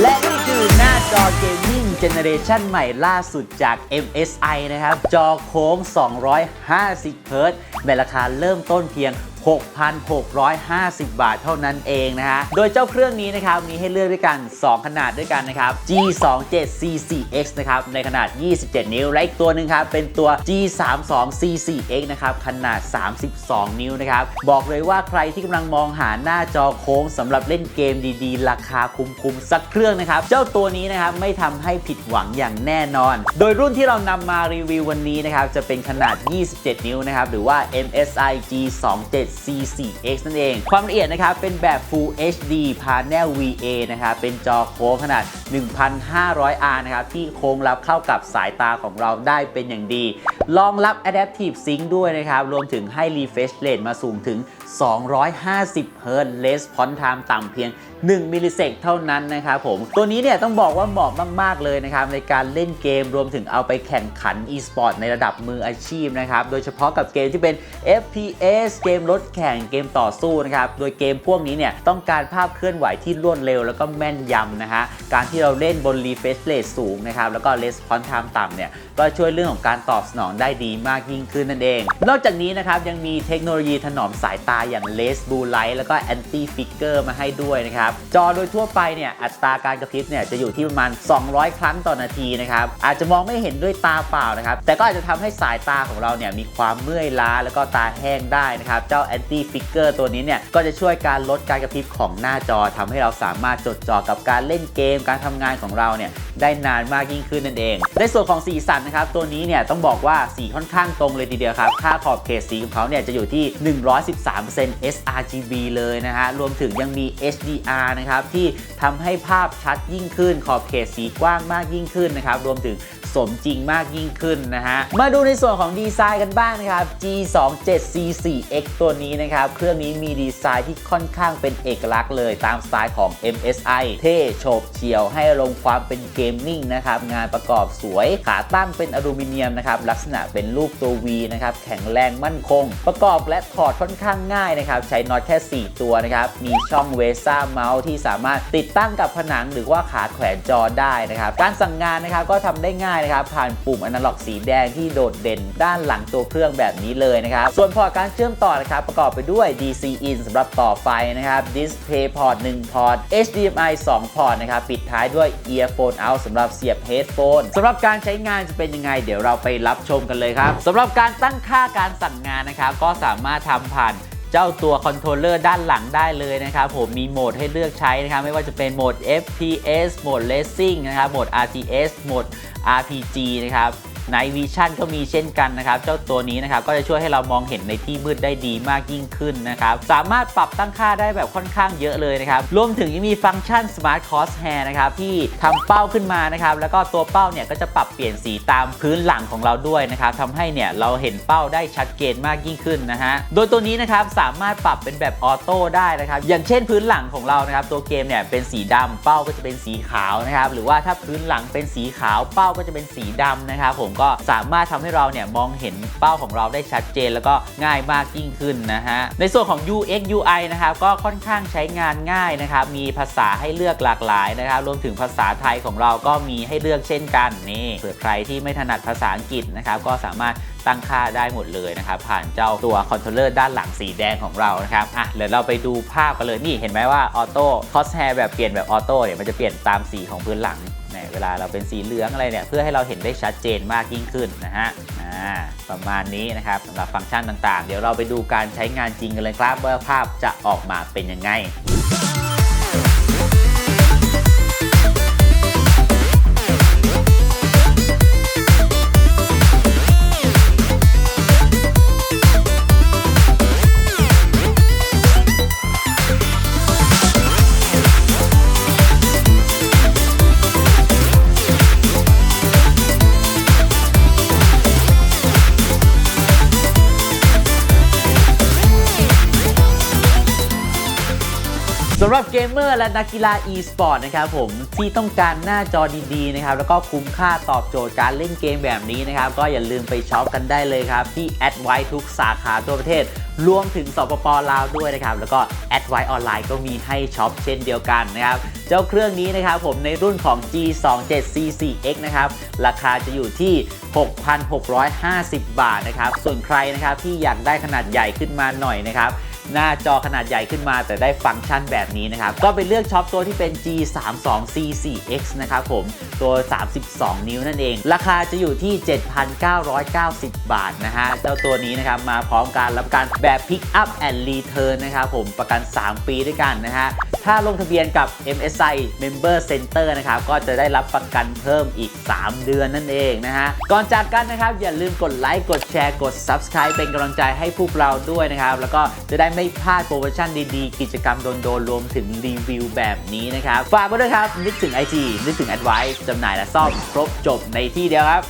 และนี่คือหน้าจอ เจเนเรชันใหม่ล่าสุดจาก MSI นะครับ จอโค้ง 250เฮิรตซ์ในราคาเริ่มต้นเพียง 6,650 บาทเท่านั้นเองนะฮะ โดยเจ้าเครื่องนี้นะครับ มีให้เลือกด้วยกัน 2 ขนาดด้วยกันนะครับ G27C4X นะครับ ในขนาด 27 นิ้ว และอีกตัวหนึ่งครับ เป็นตัว G32C4X นะครับ ขนาด 32 นิ้วนะครับ บอกเลยว่าใครที่กำลังมองหาหน้าจอโค้งสำหรับเล่นเกมดีๆ ราคาคุ้มๆ สักเครื่องนะครับ เจ้าตัวนี้นะครับ ไม่ทำให้ผิดหวังอย่างแน่นอน โดยรุ่นที่เรานำมารีวิววันนี้นะครับ จะเป็นขนาด 27 นิ้วนะครับ หรือว่า MSI G27C4X นั่นเอง ความละเอียดนะครับ เป็นแบบ Full HD Panel VA นะครับ เป็นจอโค้งขนาด 1,500R นะครับ ที่โค้งรับเข้ากับสายตาของเราได้เป็นอย่างดี รองรับ Adaptive Sync ด้วยนะครับ รวมถึงให้ refresh rate มาสูงถึง 250 Hz Response Time ต่ำเพียง 1 มิลลิเซกเท่านั้นนะครับผม ตัวนี้เนี่ยต้องบอกว่าเหมาะมาก ๆ เลยนะครับ ในการเล่นเกมรวมถึงเอาไปแข่งขัน e-sport ในระดับมืออาชีพนะครับ โดยเฉพาะกับเกมที่เป็น FPS เกมรถแข่งเกมต่อสู้นะครับ โดยเกมพวกนี้เนี่ยต้องการภาพเคลื่อนไหวที่รวดเร็วแล้วก็แม่นยำนะฮะ การที่เราเล่นบน refresh rate สูงนะครับ แล้วก็ response time ต่ำเนี่ย ก็ช่วยเรื่องของการตอบสนองได้ดีมากยิ่งขึ้นนั่นเอง นอกจากนี้นะครับยังมีเทคโนโลยีถนอมสายตาอย่าง Less Blue Light แล้วก็ Anti Flicker มาให้ด้วยนะครับ จอโดยทั่วไปเนี่ยอัตราการกระพริบเนี่ยจะอยู่ที่ประมาณ 200 ครั้งต่อนาทีนะครับอาจจะมองไม่เห็นด้วยตาเปล่านะครับแต่ก็อาจจะทำให้สายตาของเราเนี่ยมีความเมื่อยล้าแล้วก็ตาแห้งได้นะครับเจ้า Anti Flicker ตัวนี้เนี่ยก็จะช่วยการลดการกระพริบของหน้าจอทำให้เราสามารถจดจ่อกับการเล่นเกมการทำงานของเราเนี่ย ได้นานมากยิ่งขึ้นนั่นเอง ในส่วนของสีสันนะครับตัวนี้เนี่ยต้องบอกว่าสีค่อนข้างตรงเลยทีเดียวครับ ค่าขอบเขตสีของเขาเนี่ยจะอยู่ที่ 113% sRGB เลยนะฮะรวมถึงยังมี HDR นะครับที่ทำให้ภาพชัดยิ่งขึ้น ขอบเขตสีกว้างมากยิ่งขึ้นนะครับรวมถึงสมจริงมากยิ่งขึ้นนะฮะ มาดูในส่วนของดีไซน์กันบ้างนะครับ G27C4X ตัวนี้นะครับ เครื่องนี้มีดีไซน์ที่ค่อนข้างเป็นเอกลักษณ์เลยตามสไตล์ของ MSI เท่โฉบเฉี่ยวให้ลงความเป็นเกมมิ่งนะครับงานประกอบสวยขาตั้งเป็นอลูมิเนียมนะครับลักษณะเป็นรูปตัว V นะครับแข็งแรงมั่นคง ประกอบและถอดค่อนข้างง่ายนะครับใช้น็อตแค่ 4 ตัวนะครับมีช่องเวซ่าเมาส์ที่สามารถติดตั้งกับผนังหรือว่าขาแขวนจอได้นะครับการสั่งงานนะครับก็ทำได้ง่ายนะครับผ่านปุ่มอนาล็อกสีแดงที่โดดเด่นด้านหลังตัวเครื่องแบบนี้เลยนะครับส่วนพอร์ตการเชื่อมต่อนะครับประกอบไปด้วย DC in สำหรับต่อไฟนะครับ Display port 1พอร์ต HDMI 2พอร์ตนะครับปิดท้ายด้วย Earphone out สำหรับเสียบเฮดโฟนสำหรับการใช้งานจะเป็นยังไง เดี๋ยวเราไปรับชมกันเลยครับสำหรับการตั้งค่าการสั่งงานนะครับก็สามารถทำผ่านเจ้าตัวคอนโทรลเลอร์ด้านหลังได้เลยนะครับผมมีโหมดให้เลือกใช้นะครับไม่ว่าจะเป็นโหมด FPS โหมด Racing นะครับโหมด RTS โหมด RPG นะครับ Night Vision ก็มีเช่นกันนะครับเจ้าตัวนี้นะครับก็จะช่วยให้เรามองเห็นในที่มืดได้ดีมากยิ่งขึ้นนะครับสามารถปรับตั้งค่าได้แบบค่อนข้างเยอะเลยนะครับรวมถึงยังมีฟังก์ชัน Smart Crosshair นะครับที่ทำเป้าขึ้นมานะครับแล้วก็ตัวเป้าเนี่ยก็จะปรับเปลี่ยนสีตามพื้นหลังของเราด้วยนะครับทำให้เนี่ยเราเห็นเป้าได้ชัดเจนมากยิ่งขึ้นนะฮะโดยตัวนี้นะครับสามารถปรับเป็นแบบออโต้ได้นะครับอย่างเช่นพื้นหลังของเรานะครับตัวเกมเนี่ยเป็นสีดำเป้าก็จะเป็นสีขาวนะครับหรือว่าถ้าพื้นหลังเป็นสีขาวเป้าก็จะเป็นสีดำนะครับผมก็สามารถทำให้เราเนี่ยมองเห็นเป้าของเราได้ชัดเจน แล้วก็ง่ายมากยิ่งขึ้นนะฮะ ในส่วนของ UX UI นะครับก็ค่อนข้างใช้งานง่ายนะครับ มีภาษาให้เลือกหลากหลายนะครับ รวมถึงภาษาไทยของเราก็มีให้เลือกเช่นกันนี่เผื่อใครที่ไม่ถนัดภาษาอังกฤษนะครับก็สามารถตั้งค่าได้หมดเลยนะครับ ผ่านเจ้าตัวคอนโทรลเลอร์ด้านหลังสีแดงของเรานะครับอะเดี๋ยวเราไปดูภาพกันเลยนี่เห็นไหมว่าออโต้คอสแฮร์แบบเปลี่ยนแบบออโต้เนี่ยมันจะเปลี่ยนตามสีของพื้นหลัง เนี่ยเวลาเราเป็นสีเหลืองอะไรเนี่ยเพื่อให้เราเห็นได้ชัดเจนมากยิ่งขึ้นนะฮะประมาณนี้นะครับสำหรับฟังก์ชันต่างๆ เดี๋ยวเราไปดูการใช้งานจริงกันเลยครับว่าภาพจะออกมาเป็นยังไงำหรับเกมเมอร์และนักกีฬา e-sport นะครับผมที่ต้องการหน้าจอดีๆนะครับแล้วก็คุ้มค่าตอบโจทย์การเล่นเกมแบบนี้นะครับก็อย่าลืมไปช็อปกันได้เลยครับ ที่ a d v i ทุกสาขาทั่วประเทศ รวมถึงสปปลาวด้วยนะครับ แล้วก็ a d v i ออนไลน์ก็มีให้ช็อปเช่นเดียวกันนะครับเจ้าเครื่องนี้นะครับผมในรุ่นของ G27C4X นะครับราคาจะอยู่ที่ 6,650 บาทนะครับส่วนใครนะครับที่อยากได้ขนาดใหญ่ขึ้นมาหน่อยนะครับ หน้าจอขนาดใหญ่ขึ้นมา แต่ได้ฟังก์ชันแบบนี้นะครับ ก็ไปเลือกช็อปตัวที่เป็น G32C4X นะครับผม ตัว 32 นิ้วนั่นเอง ราคาจะอยู่ที่ 7,990 บาทนะฮะ เจ้าตัวนี้นะครับ มาพร้อมการรับประกันแบบ Pick Up and Return นะครับผม ประกัน 3 ปีด้วยกันนะฮะ ถ้าลงทะเบียนกับ MSI Member Center นะครับ ก็จะได้รับประกันเพิ่มอีก 3 เดือนนั่นเองนะฮะ ก่อนจากกันนะครับ อย่าลืมกดไลค์ กดแชร์ กด Subscribe เป็นกำลังใจให้พวกเราด้วยนะครับ แล้วก็จะได้ไม่พลาดโปรโมชั่นดีๆ กิจกรรมโดนๆ รวมถึงรีวิวแบบนี้นะครับ ฝากไว้ด้วยครับ นึกถึง IG นึกถึง Advice จำหน่ายและซ่อมครบจบในที่เดียวครับ